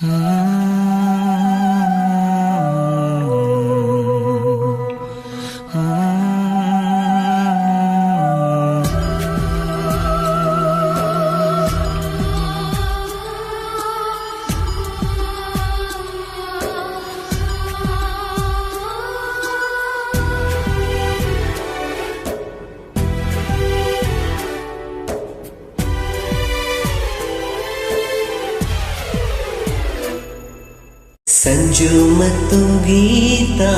Ah. Sanju ಮತ್ತು ಗೀತಾ.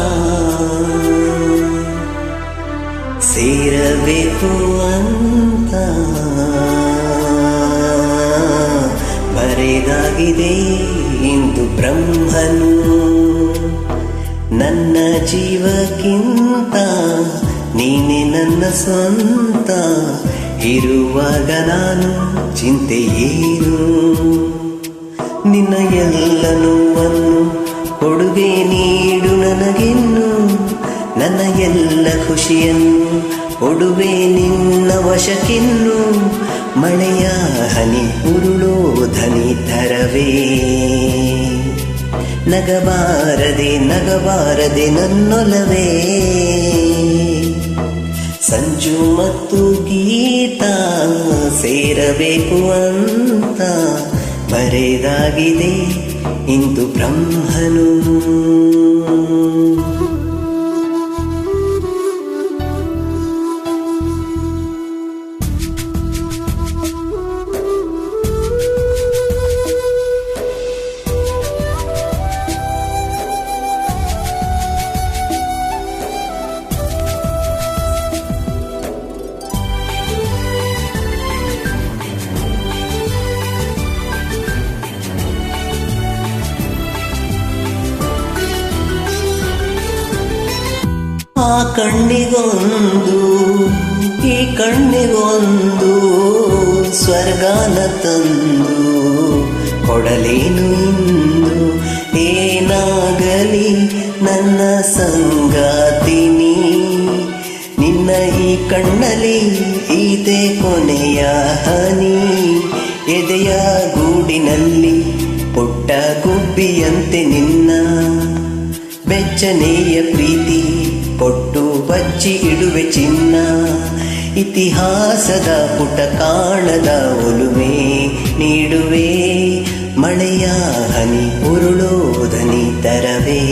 ಸೇರಬೇಕು ಅಂತ. ಬರೆದಾಗಿದೆ ಇಂದು ಬ್ರಹ್ಮನು. ನನ್ನ ಜೀವಕ್ಕಿಂತ ನೀನೆ ನನ್ನ ಸ್ವಂತ. ಇರುವಾಗ ನಾನು ಚಿಂತೆ ಏನು ನಿನ್ನ ಎಲ್ಲ ನೋವನ್ನು ಕೊಡುಗೆ ನೀಡು ನನಗಿನ್ನು, ನನ್ನ ಎಲ್ಲ ಖುಷಿಯನ್ನು. ಕೊಡುವೆ ನಿನ್ನ ವಶಕ್ಕಿನ್ನು, ಮಳೆಯ ಹನಿ ಉರುಳೋ ಧನಿ ತರವೇ. ನಗಬಾರದೆ ನಗಬಾರದೆ ನನ್ನೊಲವೇ. ಸಂಜು ಮತ್ತು ಗೀತಾ ಸೇರಬೇಕು ಅಂತ ಬರೆದಾಗಿದೆ. ಇಂದು ಬ್ರಹ್ಮನು ಆ ಕಣ್ಣಿಗೊಂದು, ಈ ಕಣ್ಣಿಗೊಂದು ಸ್ವರ್ಗಾನ ತಂದು ಕೊಡಲೇನು ಇಂದು? ಏನಾಗಲಿ ನನ್ನ ಸಂಗಾತಿನಿ? ನಿನ್ನ ಈ ಕಣ್ಣಲ್ಲಿ ಇದೆ ಕೊನೆಯ ಹನಿ. ಎದೆಯ ಗೂಡಿನಲ್ಲಿ ಪುಟ್ಟ ಗುಬ್ಬಿಯಂತೆ ನಿನ್ನ ಬೆಚ್ಚನೆಯ ಪ್ರೀತಿ. ಕೊಟ್ಟು ಬಚ್ಚಿ ಇಡುವೆ ಚಿನ್ನ, ಇತಿಹಾಸದ ಪುಟ ಕಾಣದ ಒಲುಮೆ ನೀಡುವೆ, ಮಳೆಯ ಹನಿ ಉರುಳೋದನಿ ತರವೇ.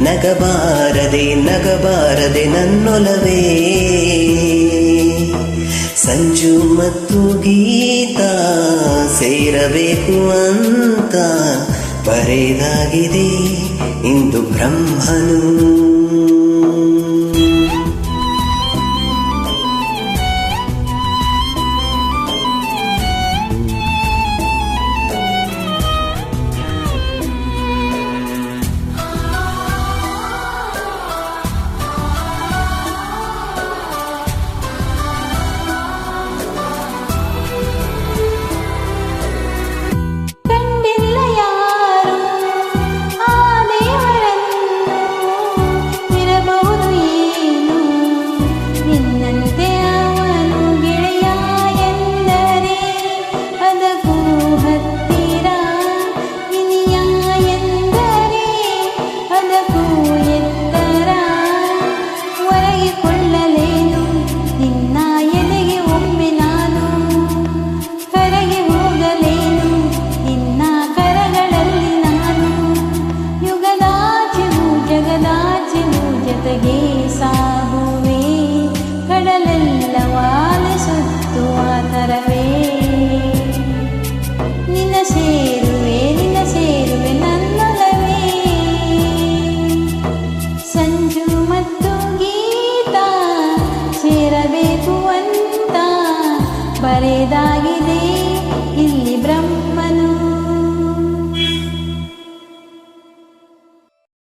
ನಗಬಾರದೆ ನಗಬಾರದೆ ನನ್ನೊಲವೇ. ಸಂಜು ಮತ್ತು ಗೀತಾ ಸೇರಬೇಕು ಅಂತ ಬರೆದಾಗಿದೆ ಇಂದು ಬ್ರಹ್ಮನು. ತರವೇ ನಿನ್ನ ಸೇರುವೆ ನಿನ್ನ ಸೇರುವೆ ನನ್ನೊಲವೇ. ಸಂಜು ಮತ್ತು ಗೀತಾ ಸೇರಬೇಕು ಅಂತ ಬರೆದಾಗಿದೆ